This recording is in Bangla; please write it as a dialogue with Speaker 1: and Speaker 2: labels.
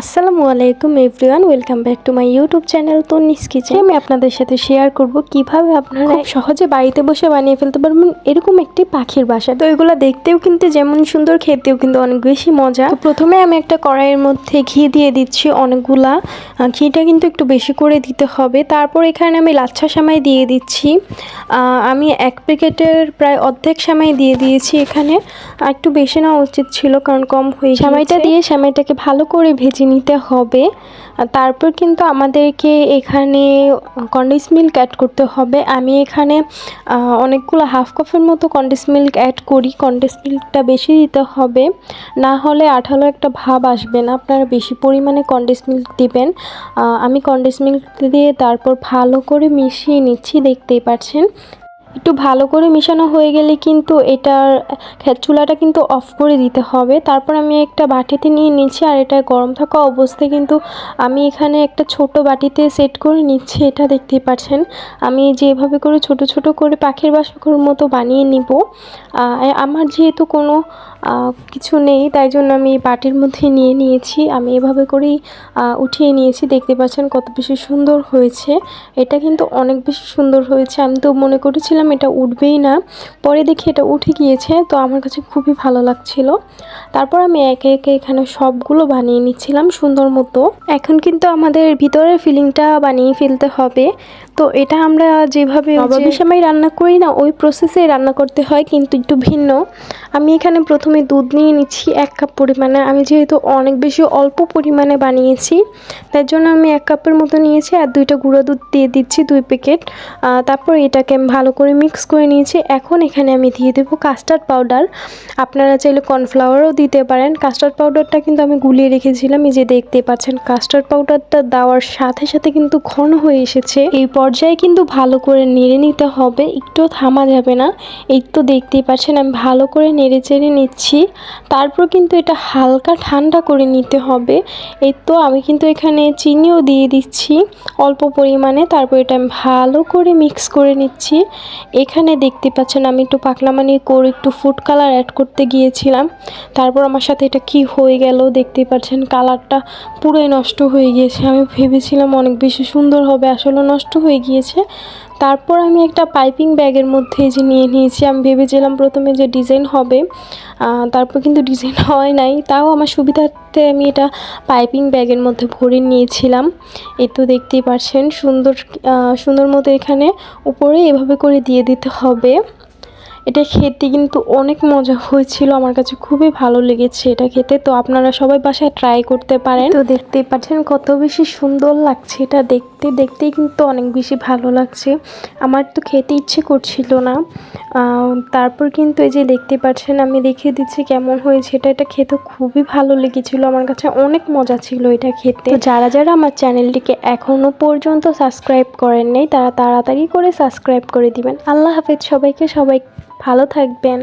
Speaker 1: আসসালামু আলাইকুম everyone welcome back to my YouTube channel Tonnis kitchen. আমি আপনাদের সাথে শেয়ার করব কীভাবে আপনারা খুব সহজে বাড়িতে বসে বানিয়ে ফেলতে পারবেন এরকম একটি পাখির বাসা। তো এগুলো দেখতেও কিন্তু যেমন সুন্দর খেতেও কিন্তু অনেক বেশি মজা। তো প্রথমে আমি একটা কড়াইয়ের মধ্যে ঘি দিয়ে দিচ্ছি অনেকগুলা। ঘিটা কিন্তু একটু বেশি করে দিতে হবে। তারপর এখানে আমি লাচ্ছা সামাই দিয়ে দিচ্ছি। আমি এক প্যাকেটের প্রায় অর্ধেক সামাই দিয়ে দিয়েছি এখানে। একটু বেশি নেওয়া উচিত ছিল কারণ কম হয়ে সামাইটা দিয়ে সামাইটাকে ভালো করে ভেজে নিতে হবে। তারপর কিন্তু আমাদেরকে এখানে কন্ডেন্স মিল্ক অ্যাড করতে হবে। আমি এখানে অনেকগুলো হাফ কাপের মতো কন্ডেন্স মিল্ক অ্যাড করি। কন্ডেন্স মিল্কটা বেশি দিতে হবে। না হলে আঠালো একটা ভাব আসবে না। আপনারা বেশি পরিমাণে কন্ডেন্স মিল্ক দিবেন। আমি কন্ডেন্স মিল্ক দিয়ে তারপর ভালো করে মিশিয়ে নিচ্ছি। দেখতেই পাচ্ছেন। একটু ভালো করে মেশানো হয়ে গেলে কিন্তু এটার চুলাটা কিন্তু অফ করে দিতে হবে। তারপর আমি একটা বাটিতে নিয়ে নিচ্ছি আর এটা গরম থাকা অবস্থায় কিন্তু আমি এখানে একটা ছোট বাটিতে সেট করে নিচ্ছি, এটা দেখতেই পাচ্ছেন আমি যেভাবে করে ছোট ছোট করে পাখির বাসাঘর মতো বানিয়ে নিব। আমার যেহেতু কোনো কিছু নেই, তাই জন্য আমি বাটির মধ্যে নিয়ে নিয়েছি। আমি এভাবে করেই উঠিয়ে নিয়েছি। দেখতে পাচ্ছেন কত বেশি সুন্দর হয়েছে। এটা কিন্তু অনেক বেশি সুন্দর হয়েছে। আমি তো মনে করেছিলাম এটা উঠবেই না। পরে দেখি এটা উঠে গিয়েছে, তো আমার কাছে খুবই ভালো লাগছিল। তারপর আমি একে একে এখানে সবগুলো বানিয়ে নিচ্ছিলাম সুন্দর মতো। এখন কিন্তু আমাদের ভিতরের ফিলিংটা বানিয়ে ফেলতে হবে। তো এটা আমরা যেভাবে নবাবী সময় রান্না করি না, ওই প্রসেসে রান্না করতে হয়, কিন্তু একটু ভিন্ন। আমি এখানে প্রথমে দুধ নিয়ে নিচ্ছি এক কাপ পরিমাণে। আমি যেহেতু অনেক বেশি অল্প পরিমাণে বানিয়েছি, তার জন্য আমি এক কাপের মতো নিয়েছি আর দুইটা গুঁড়ো দুধ দিয়ে দিচ্ছি দুই প্যাকেট তারপর এটাকে আমি ভালো করে মিক্স করে নিয়েছি। এখন এখানে আমি দিয়ে দেবো কাস্টার্ড পাউডার আপনারা চাইলে কর্নফ্লাওয়ারও দিতে পারেন। কাস্টার্ড পাউডারটা কিন্তু আমি গুলিয়ে রেখেছিলাম, এই যে দেখতে পাচ্ছেন কাস্টার্ড পাউডারটা দেওয়ার সাথে সাথে কিন্তু ঘন হয়ে এসেছে। এই পর্যায়ে কিন্তু ভালো করে নেড়ে নিতে হবে। একটু থামা যাবে না। এই তো দেখতেই পাচ্ছেন, আমি ভালো করে নেড়ে চেড়ে নিচ্ছি। তারপর কিন্তু এটা হালকা ঠান্ডা করে নিতে হবে। এই তো আমি কিন্তু এখানে চিনিও দিয়ে দিচ্ছি অল্প পরিমাণে। তারপর এটা আমি ভালো করে মিক্স করে নিচ্ছি। এখানে দেখতে পাচ্ছেন, আমি একটু পাকলা পাকলামানি করে একটু ফুড কালার অ্যাড করতে গিয়েছিলাম। তারপর আমার সাথে এটা কি হয়ে গেল দেখতে পাচ্ছেন, কালারটা পুরোই নষ্ট হয়ে গিয়েছে। আমি ভেবেছিলাম অনেক বেশি সুন্দর হবে, আসলে নষ্ট হয়ে গিয়েছে। তারপর আমি একটা পাইপিং ব্যাগের মধ্যে যে নিয়ে নিয়েছি, আমি ভেবেছিলাম প্রথমে যে ডিজাইন হবে। তারপর কিন্তু ডিজাইন হয় নাই। তাও আমার সুবিধার্থে আমি এটা পাইপিং ব্যাগের মধ্যে ভরে নিয়েছিলাম। এ তো দেখতেই পাচ্ছেন সুন্দর সুন্দর মতো এখানে উপরে এভাবে করে দিয়ে দিতে হবে। এটা খেতে কিন্তু অনেক মজা হয়েছিল, আমার কাছে খুবই ভালো লেগেছে এটা খেতে। তো আপনারা সবাই বাসায় ট্রাই করতে পারেন। তো দেখতেই পাচ্ছেন কত বেশি সুন্দর লাগছে এটা দেখতে, দেখতেই কিন্তু অনেক বেশি ভালো লাগছে। আমার তো খেতে ইচ্ছে করছিল না। তারপর কিন্তু এই যে দেখতে পাচ্ছেন, আমি দেখিয়ে দিচ্ছি কেমন হয়েছে। এটা এটা খেতে খুবই ভালো লেগেছিল। আমার কাছে অনেক মজা ছিল এটা খেতে। যারা যারা আমার চ্যানেলটিকে এখনও পর্যন্ত সাবস্ক্রাইব করেন নাই, তারা তাড়াতাড়ি করে সাবস্ক্রাইব করে দিবেন। আল্লাহ হাফেজ সবাইকে, সবাই ভালো থাকবেন।